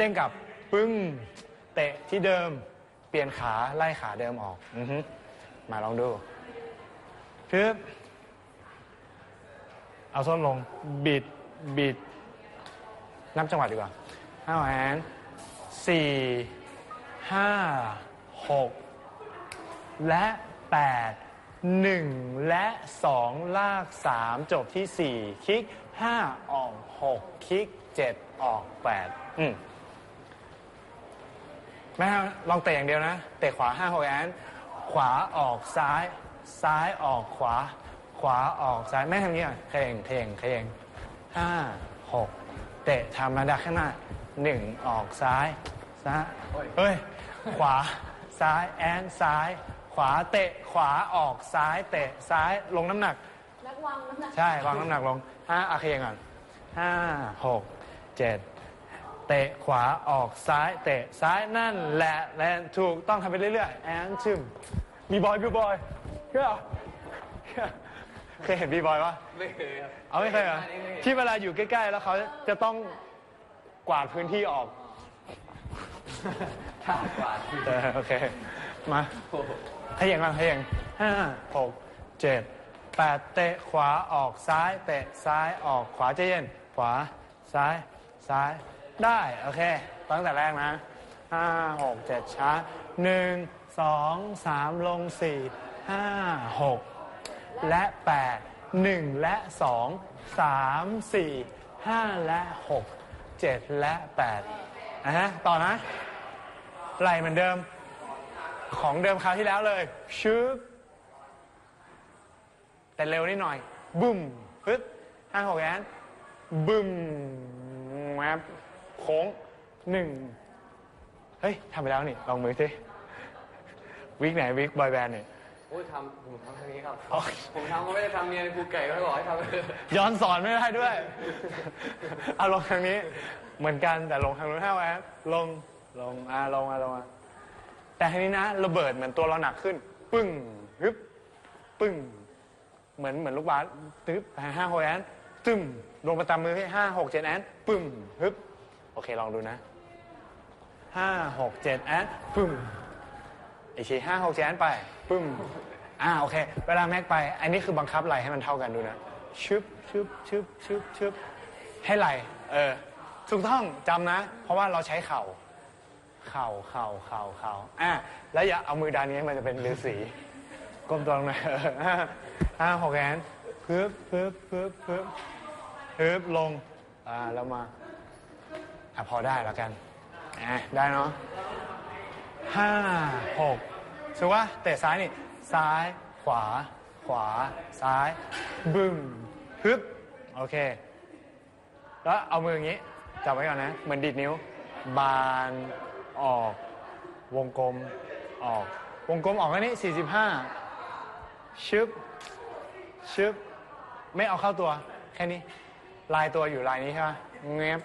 เด้งกลับปึ้งเตะที่เดิม เปลี่ยนขาไล่ขาเดิมออกออมาลองดูพึบเอาส้นลง บิด บิด นับจังหวะดีกว่าห้าแอนสี่ห้าหกและแปดหนึ่งและสองลากสามจบที่สี่คลิกห้าออกหกคลิกเจ็ดออกแปดอืม แม่ลองเตะอย่างเดียวนะ เตะขวาห้าหกแอนขวาออกซ้าย ซ้ายออกขวา ขวาออกซ้ายแม่ทำอย่างนี้ก่อนเขย่งเขย่งเขย่งห้าหกเตะธรรมดาข้างหน้าหนึ่งออกซ้ายซ้ายเฮ้ย ขวาซ้ายแอนซ้าย ขวาเตะขวาออกซ้าย เตะซ้ายลงน้ำหนักนักวางน้ำหนักใช่วางน้ำหนักลงห้าอาเคงก่อนห้าหกเจ็ด เตะขวาออกซ้ายเตะซ้ายนั่นแหละแลนถูกต้องทำไปเรื่อยๆแอนชึมบีบอยบีบอยเคยเหรอเคยเห็นบีบอยวะไม่เคยครับเอาไม่เคยเหรอที่เวลาอยู่ใกล้ๆ แล้วเขาจะต้องกวาดพื้นที่ออกท่ากว่าที่เออโอเค มาโอ้โหขยันก่อนขยันห้าหกเจ็ดแปดเตะขวาออกซ้าย เตะซ้ายออกขวาใจเย็น ขวาซ้ายซ้าย ได้ โอเค ตั้งแต่แรกนะห้าหกเจ็ดช้าหนึ่งสองสามลงสี่ห้าหกและแปดหนึ่งและสองสามสี่ห้าและหกเจ็ดและแปดอะฮะต่อนะไหลเหมือนเดิม ของเดิมคราวที่แล้วเลยชึบแต่เร็วนิดหน่อยบึ้มฮึดห้าหกแอนบึ้มแวบ โค้งหนึ่งเฮ้ยทำไปแล้วนี่ ลองมือสิวิกไหนวิกบอยแบนด์เนี่ย โอ้ยทำผมทำทางนี้ครับ อ๋อ ผมทำก็ไม่ได้ทำเนียนครูไก่ก็บอกให้ทำย้อนสอนไม่ได้ด้วย เอาลงทางนี้ เหมือนกันแต่ลงทางนู้นห้าแอนลงลงอ่าลงอะลงอะแต่ทีนี้นะระเบิดเหมือนตัวเราหนักขึ้น ปึ้งฮึบปึ้ง เหมือนเหมือนลูกบาสตึ๊บห้าหกแอนตึ้มลงประจำมือให้ห้าหกเจ็ดแอนปึ้มฮึบ โอเค ลองดูนะห้าหกเจ็ดแอนปึ้มอีกทีห้าหกเจ็ดแอนไปปึ้มอ่าโอเค เวลาแม็กไป อันนี้คือบังคับไหลให้มันเท่ากันดูนะชึบชึบชึบชึบชึบให้ไหลเออถูกต้องจำนะ เพราะว่าเราใช้เข่า เข่าเข่าเข่าเข่าอะแล้วอย่าเอามือดันนี้มันจะเป็นฤาษีก้มตัวลงหน่อยเออห้าห้าหกแอนพึบพึบพึบพึบพึบลงอ่าแล้วมา อะพอได้แล้วกันอะได้เนาะห้าหกสมมติว่าเตะซ้ายนี่ ซ้าย ขวา ขวา ซ้าย บึ้มพึบโอเค แล้วเอามืออย่างนี้ จับไว้ก่อนนะ เหมือนดีดนิ้ว บานออก วงกลมออก วงกลมออกแค่นี้ 45 ชึบ ชึบ ไม่เอาเข้าตัว แค่นี้ ลายตัวอยู่ลายนี้ใช่ไหมเงียบ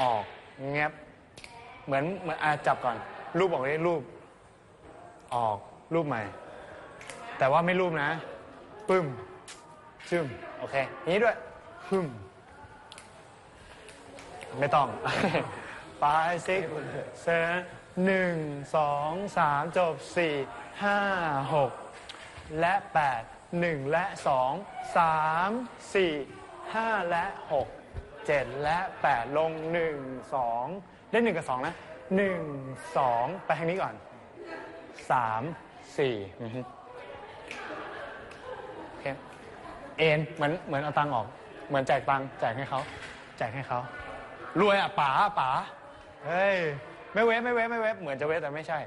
ออก เงียบเหมือนเหมือนอาจับก่อน รูปออกเลยรูป ออกรูปใหม่ แต่ว่าไม่รูปนะ ปึ้มชึมโอเคนี้ด้วยปึ้มไม่ต้อง ไปซิกเซนหนึ่งสองสามจบสี่ห้าหกและแปดหนึ่งและสองสามสี่ห้าและหก เจ็ดและแปดลงหนึ่งสองได้หนึ่งกับสองนะหนึ่งสองไปทางนี้ก่อนสามสี่อือฮึโอเคเอ็นเหมือนเหมือนเอาตังค์ออก เหมือนแจกตังค์แจกให้เขาแจกให้เขารวยอะป๋าป๋าเฮ้ย ไม่เวฟไม่เวฟไม่เวฟเหมือนจะเวฟแต่ไม่ใช่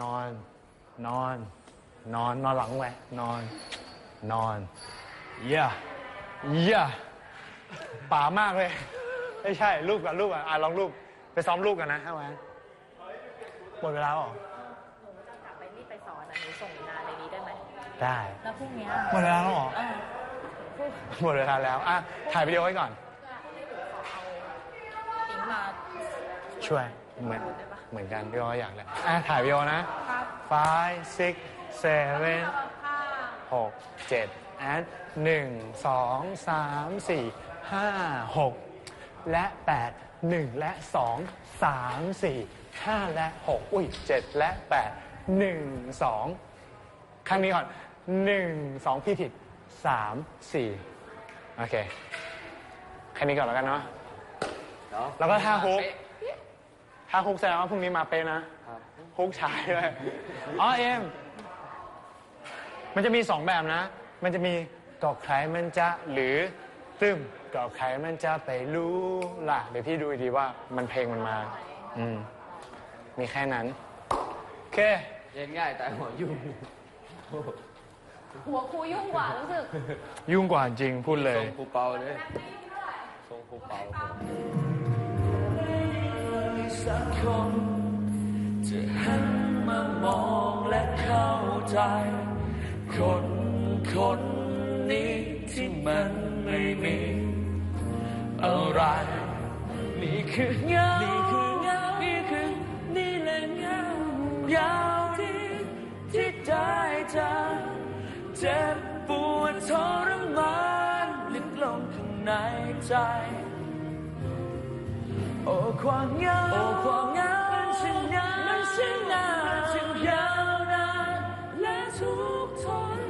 นอน นอน นอน นอนหลังไว้นอน นอน เย่เย่ ป๋ามากเลย ไม่ใช่รูปกับรูปอะอะลองรูปไปซ้อมรูปกันนะฮะแวนหมดเวลาแล้วเหรอหนูจะกลับไปนี่ไปสอนอะหนูส่งงานในนี้ได้ไหมได้แล้วพรุ่งเนี้ยหมดเวลาแล้วเหรอเออพรุ่งหมดเวลาแล้วอะถ่ายวิดีโอไว้ก่อนอิงมาช่วยเหมือนเหมือนกันพี่ว่าอยากเลยอะถ่ายวิดีโอนะ five six seven หกเจ็ดแอนหนึ่งสองสามสี่ ห้าหกและแปดหนึ่งและสองสามสี่ห้าและหกอุ้ยเจ็ดและแปดหนึ่งสองครั้งนี้ก่อนหนึ่งสองพี่ผิดสามสี่โอเค แค่นี้ก่อนแล้วกันเนาะเดี๋ยวแล้วก็ท่าฮุกถ้าฮุกแสดงว่าพรุ่งนี้มาเป๊ะนะครับฮุกชายด้วยอ๋อเอ็มมันจะมีสองแบบนะ มันจะมีกอกใครมันจะหรือ ตึมกอกใครมันจะไปรู้ล่ะ เดี๋ยวพี่ดูอีกทีว่ามันเพลงมันมา อืม มีแค่นั้น โอเคเย็นง่ายแต่หัวยุ่งหัวครูยุ่งกว่ารู้สึกยุ่งกว่าจริงพูดเลย ทรงปูเปาเลยทรงปูเปาสักคนจะหันมามองและเข้าใจ คนคนนี้ที่มัน ไม่มีอะไร นี่คือเงานี่คือเงานี่คือนี่แหละเงายาวที่ที่ได้เจอเจ็บปวดทรมานลึกลงข้างในใจ โอ้ความเงาโอ้ความเงามันช่างนานมันช่างนานมันช่างยาวนานและทุกทน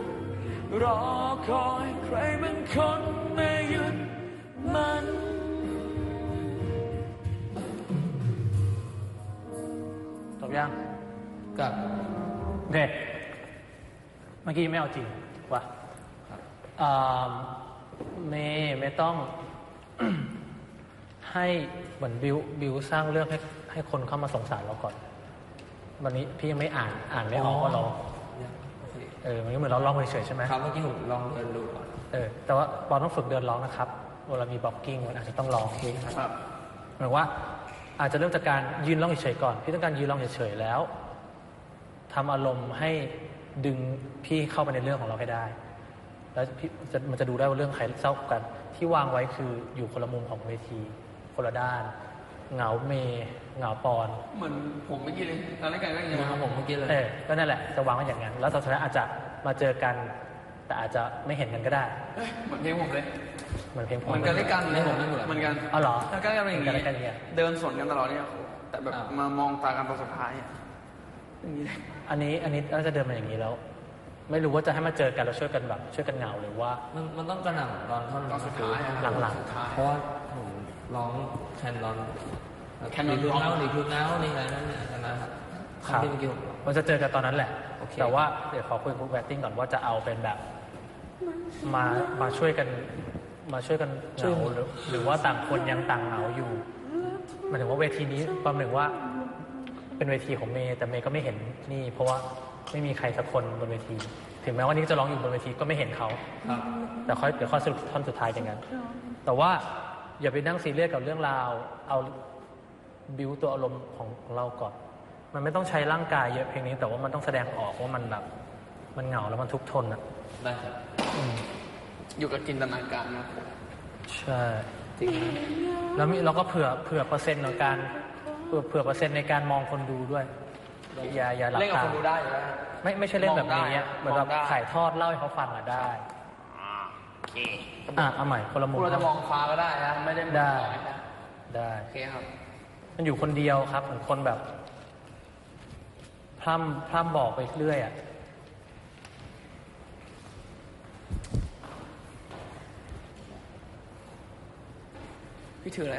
รอคอยใครบางคน ยังกับโอเคเมื่อกี้ไม่เอาจริงว่ะอ่าเมย์ไม่ต้องให้เหมือนบิวบิวสร้างเรื่องให้ให้คนเข้ามาสงสารเราก่อน วันนี้พี่ยังไม่อ่านอ่านไม่ออกว่าเราเออมันก็เหมือนเราร้องเฉยๆใช่ไหมครับเมื่อกี้ผมลองเดินดูก่อนเออแต่ว่าปอนต้องฝึกเดินร้องนะครับเวลามีบ็อกกิ้งมันอาจจะต้องร้องครับหมายว่า อาจจะเริ่มจากการยืนร้องเฉยๆก่อน พี่ต้องการยืนร้องเฉยๆแล้วทำอารมณ์ให้ดึงพี่เข้าไปในเรื่องของเราให้ได้ แล้วพี่จะมันจะดูได้ว่าเรื่องใครเศร้ากัน ที่วางไว้คืออยู่คนละมุมของเวทีคนละด้านเหงาเมเหงาปอน เหมือนผมเมื่อกี้เลยตอนแรกก็อย่างนี้นะครับผมเมื่อกี้เลยเออก็นั่นแหละจะวางไว้อย่างนั้นแล้วตอนสุดท้ายอาจจะมาเจอกัน แต่อาจจะไม่เห็นกันก็ได้เหมือนเพลงผมเลย เหมือนเพลงผมมันกันด้วยกันเลยผมเหมือนกันอ๋อเหรอแล้วก็จะเป็นอย่างกันด้วยกันเนี่ยเดินสวนกันตลอดเนี่ยแต่แบบมามองตากันตอนสุดท้ายอะอย่างนี้เลยอันนี้อันนี้น่าจะเดินมาอย่างนี้แล้ว ไม่รู้ว่าจะให้มาเจอกันแล้วช่วยกันแบบ ช่วยกันเหงาหรือว่า มันมันต้องกระหน่ำตอนท่อนตอนสุดท้ายอะหลังเพราะว่าผมร้องแคนนอนแคนนอนดีคือร้องเงาดีคือเงานี่อะไรนั่นเนี่ยอันนั้นครับครับที่เมื่อกี้ผมมันจะเจอกันตอนนั้นแหละโอเคแต่ว่าเดี๋ยวขอคุยกับแวตติ้งก่อนว่าจะเอาเป็นแบบ มามาช่วยกัน มาช่วยกันเหงาหรือหรือว่าต่างคนยังต่างเหงาอยู่หมายถึงว่าเวทีนี้ความหนึ่งว่า เป็นเวทีของเมย์แต่เมย์ก็ไม่เห็นนี่ เพราะว่าไม่มีใครสักคนบนเวที ถึงแม้ว่านี่จะร้องอยู่บนเวทีก็ไม่เห็นเขาครับแต่ค่อยเดี๋ยวค่อยสรุปท่อนสุดท้ายอย่างนั้น แต่ว่าอย่าไปนั่งซีเรียสกับเรื่องราว เอาบิวตัวอารมณ์ของของเราก่อน มันไม่ต้องใช้ร่างกายเยอะเพลงนี้ แต่ว่ามันต้องแสดงออกว่ามันแบบ มันเหงาแล้วมันทุกข์ทนอะได้ครับ อยู่กับจินตนาการนะใช่แล้วมีเราก็เผื่อเผื่อเปอร์เซ็นต์ในการเผื่อเผื่อเปอร์เซ็นต์ในการมองคนดูด้วย อย่าอย่าหลับเล่นกับตาคนดูได้อยู่แล้ว ไม่ไม่ใช่เล่นแบบนี้อะมเหองได้มือนแบบมองได้ ถ่ายทอดเล่าให้เขาฟังอะได้อะเอาใหม่คนละพมุวม กเราจะมองฟ้าก็ได้นะไม่ได้มองได้ฟ้านะได้ โอเคครับ มันอยู่คนเดียวครับเหมือนคนแบบ พร่ำพร่ำบอกไปเรื่อยอะ พี่ถืออ